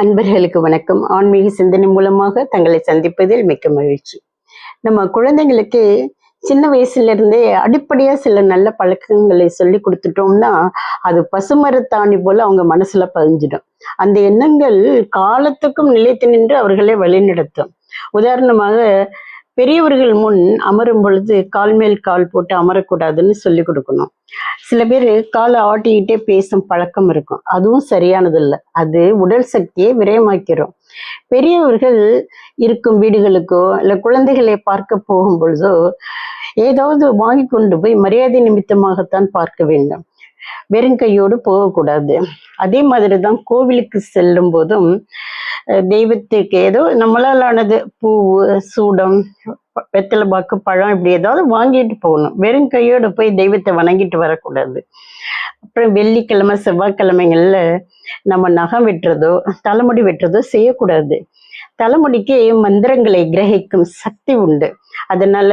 அன்பர்களுக்கு வணக்கம். ஆன்மீக சிந்தனை மூலமாக தங்களை சந்திப்பதில் மிக்க மகிழ்ச்சி. நம்ம குழந்தைங்களுக்கு சின்ன வயசுல இருந்தே அடிப்படையா சில நல்ல பழக்கங்களை சொல்லி கொடுத்துட்டோம்னா அது பசுமரத்தாணி போல அவங்க மனசுல பதிஞ்சிடும். அந்த எண்ணங்கள் காலத்துக்கும் நிலைத்து நின்று அவர்களை வழிநடத்தும். உதாரணமாக பெரியவர்கள் முன் அமரும் பொழுது கால் மேல் கால் போட்டு அமரக்கூடாதுன்னு சொல்லி கொடுக்கணும். சில பேர் காலை ஆட்டிக்கிட்டே பேசும் பழக்கம் இருக்கும். அதுவும் சரியானது இல்லை அது உடல் சக்தியை விரயமாக்கிறோம் பெரியவர்கள் இருக்கும் வீடுகளுக்கோ இல்லை குழந்தைகளை பார்க்க போகும் பொழுதோ ஏதாவது வாங்கி கொண்டு போய் மரியாதை நிமித்தமாகத்தான் பார்க்க வேண்டும். வெறுங்கையோடு போகக்கூடாது. அதே மாதிரி தான் கோவிலுக்கு செல்லும் போதும் தெய்வத்துக்கு ஏதோ நம்மளாலானது பூ சூடம் வெத்தலை பாக்கு பழம் இப்படி ஏதாவது வாங்கிட்டு போகணும். வெறும் கையோடு போய் தெய்வத்தை வணங்கிட்டு வரக்கூடாது. அப்புறம் வெள்ளிக்கிழமை செவ்வாய்க்கிழமைகள்ல நம்ம நகம் வெட்டுறதோ தலைமுடி வெட்டுறதோ செய்யக்கூடாது. தலைமுடிக்கு மந்திரங்களை கிரகிக்கும் சக்தி உண்டு. அதனால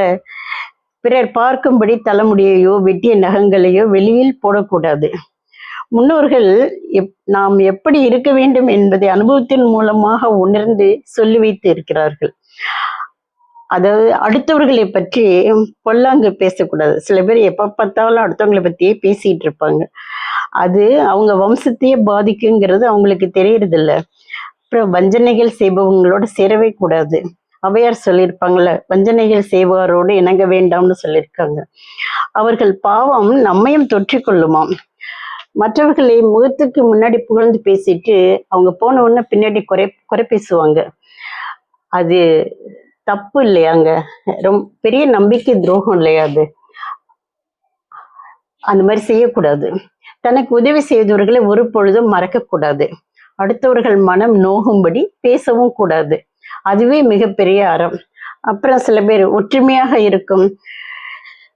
பிறர் பார்க்கும்படி தலைமுடியையோ வெட்டிய நகங்களையோ வெளியில் போடக்கூடாது. முன்னோர்கள் எப் நாம் எப்படி இருக்க வேண்டும் என்பதை அனுபவத்தின் மூலமாக உணர்ந்து சொல்லி வைத்து இருக்கிறார்கள். அதாவது அடுத்தவர்களை பற்றி பொல்லாங்கு பேசக்கூடாது. சில பேர் எப்ப பார்த்தாலும் அடுத்தவங்களை பற்றியே பேசிட்டு இருப்பாங்க. அது அவங்க வம்சத்தையே பாதிக்குங்கிறது அவங்களுக்கு தெரியறதில்ல. அப்புறம் வஞ்சனைகள் செய்பவங்களோட சேரவே கூடாது. அவையார் சொல்லியிருப்பாங்கல்ல வஞ்சனைகள் செய்பவரோடு இணங்க வேண்டாம்னு சொல்லியிருக்காங்க. அவர்கள் பாவம் நம்மையும் தொற்றிக்கொள்ளுமாம். மற்றவர்களை முகத்துக்கு முன்னாடி புகழ்ந்து பேசிட்டு அவங்க போன உடனே பின்னாடி குறை குறை பேசுவாங்க. அது தப்பு இல்லையாங்க. ரொம்ப பெரிய நம்பிக்கை துரோகம் இல்லையா அது? அந்த மாதிரி செய்யக்கூடாது. தனக்கு உதவி செய்தவர்களை ஒரு பொழுதும் மறக்கக்கூடாது. அடுத்தவர்கள் மனம் நோகும்படி பேசவும் கூடாது. அதுவே மிகப்பெரிய அறம். அப்புறம் சில பேர் ஒற்றுமையாக இருக்கும்.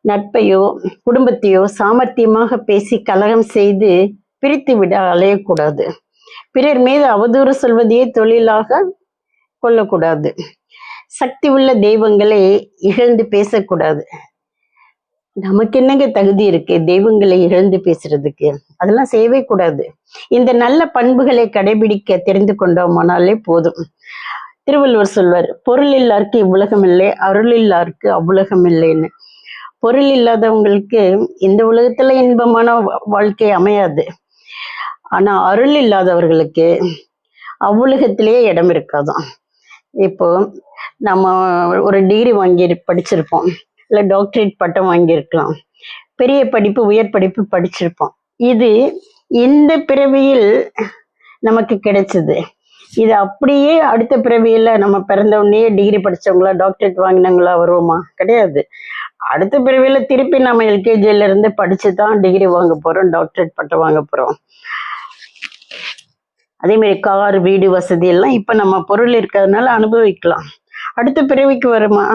நட்பையோ குடும்பத்தையோ சாமர்த்தியமாக பேசி கலகம் செய்து பிரித்து விட அலையக்கூடாது. பிறர் மீது அவதூறு சொல்வதையே தொழிலாக கொள்ளக்கூடாது. சக்தி உள்ள தெய்வங்களை இகழ்ந்து பேசக்கூடாது. நமக்கு என்னங்க தகுதி இருக்கு? தெய்வங்களை இகழ்ந்து பேசுறதுக்கு. அதெல்லாம் செய்யவே கூடாது. இந்த நல்ல பண்புகளை கடைபிடிக்க தெரிந்து கொண்டோமானாலே போதும். திருவள்ளுவர் சொல்வார் பொருள் இல்லாருக்கு இவ்வுலகம் இல்லை அருள் இல்லாருக்கு அவ்வுலகம் இல்லைன்னு. பொருள் இல்லாதவங்களுக்கு இந்த உலகத்துல இன்பமான வா- வாழ்க்கை அமையாது. ஆனா அருள் இல்லாதவர்களுக்கு அவ்வுலகத்திலேயே இடம் இருக்காதான். இப்போ நம்ம ஒரு டிகிரி வாங்கி படிச்சிருப்போம். இல்லை டாக்டரேட் பட்டம் வாங்கியிருக்கலாம். பெரிய படிப்பு உயர் படிப்பு படிச்சிருப்போம். இது இந்த பிறவியில் நமக்கு கிடைச்சது. இது அப்படியே அடுத்த பிறவியில நம்ம பிறந்த உடனே டிகிரி படித்தவங்களா டாக்டரேட் வாங்கினவங்களா வருவோமா? கிடையாது. அடுத்த பிறவியில திருப்பி நம்ம எல்கேஜில இருந்து படிச்சு தான் டிகிரி வாங்க போறோம் டாக்டரேட் பட்டம் வாங்க போறோம். அதே மாதிரி கார் வீடு வசதி எல்லாம் இப்ப நம்ம பொருள் இருக்கிறதுனால அனுபவிக்கலாம். அடுத்த பிறவிக்கு வருமா?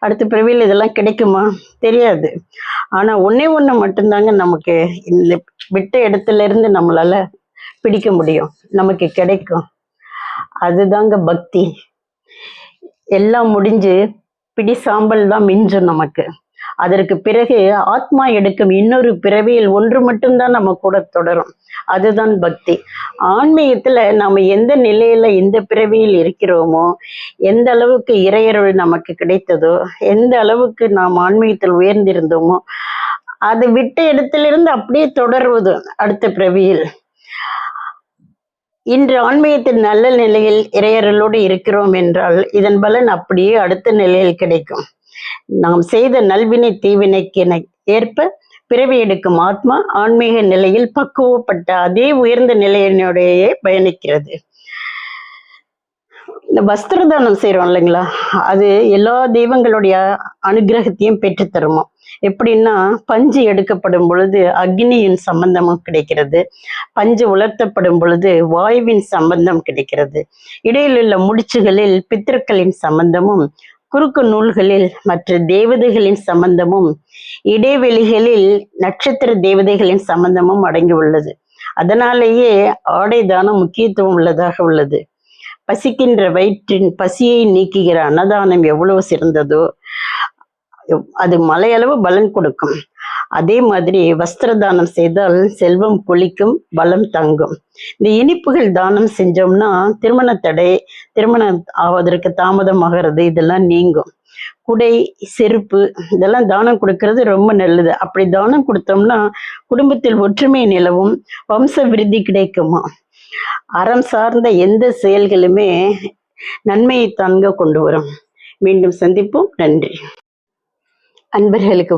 அடுத்த பிறவியில் இதெல்லாம் கிடைக்குமா? தெரியாது. ஆனா ஒன்றே ஒண்ணு மட்டும்தாங்க நமக்கு இந்த விட்ட இடத்துல இருந்து நம்மளால பிடிக்க முடியும். நமக்கு கிடைக்கும். அதுதாங்க பக்தி. எல்லாம் முடிஞ்சு பிடி சாம்பல் தான் மிஞ்சும் நமக்கு. அதற்கு பிறகு ஆத்மா எடுக்கும் இன்னொரு பிறவியில் ஒன்று மட்டும்தான் நம்ம கூட தொடரும். அதுதான் பக்தி. ஆன்மீகத்துல நாம எந்த நிலையில இந்த பிறவியில் இருக்கிறோமோ எந்த அளவுக்கு இறையருள் நமக்கு கிடைத்ததோ எந்த அளவுக்கு நாம் ஆன்மீகத்தில் உயர்ந்திருந்தோமோ அது விட்ட இடத்திலிருந்து அப்படியே தொடர்வது அடுத்த பிறவியில். இன்று ஆன்மீகத்தின் நல்ல நிலையில் இறையர்களோடு இருக்கிறோம் என்றால் இதன் பலன் அப்படியே அடுத்த நிலையில் கிடைக்கும். நாம் செய்த நல்வினை தீவினைக்கு ஏற்ப பிறவி எடுக்கும் ஆத்மா ஆன்மீக நிலையில் பக்குவப்பட்ட அதே உயர்ந்த நிலையினுடைய பயணிக்கிறது. இந்த வஸ்திர தானம் இல்லைங்களா? அது எல்லா தெய்வங்களுடைய அனுகிரகத்தையும் பெற்றுத்தருமா எப்படின்னா பஞ்சு எடுக்கப்படும் பொழுது அக்னியின் சம்பந்தமும் கிடைக்கிறது. பஞ்சு உலர்த்தப்படும் பொழுது வாயுவின் சம்பந்தம் கிடைக்கிறது. இடையில் உள்ள முடிச்சுகளில் பித்திருக்களின் சம்பந்தமும் குறுக்கு நூல்களில் மற்ற தேவதைகளின் சம்பந்தமும் இடைவெளிகளில் நட்சத்திர தேவதைகளின் சம்பந்தமும் அடங்கி உள்ளது. அதனாலேயே ஆடை தானம் முக்கியத்துவம் உள்ளதாக உள்ளது. பசிக்கின்ற வயிற்றின் பசியை நீக்குகிற அன்னதானம் எவ்வளவு சிறந்ததோ அது மலையளவு பலன் கொடுக்கும். அதே மாதிரி வஸ்திர தானம் செய்தால் செல்வம் கொளிக்கும் பலம் தங்கும். இந்த இனிப்புகள் தானம் செஞ்சோம்னா திருமண தடை திருமணம் ஆவதற்கு தாமதமாகிறது இதெல்லாம் நீங்கும். குடை செருப்பு இதெல்லாம் தானம் கொடுக்கறது ரொம்ப நல்லது. அப்படி தானம் கொடுத்தோம்னா குடும்பத்தில் ஒற்றுமை நிலவும் வம்ச விருத்தி கிடைக்குமா? அறம் சார்ந்த எந்த செயல்களுமே நன்மையை தாங்க கொண்டு வரும். மீண்டும் சந்திப்போம். நன்றி. அன்பர்களுக்கு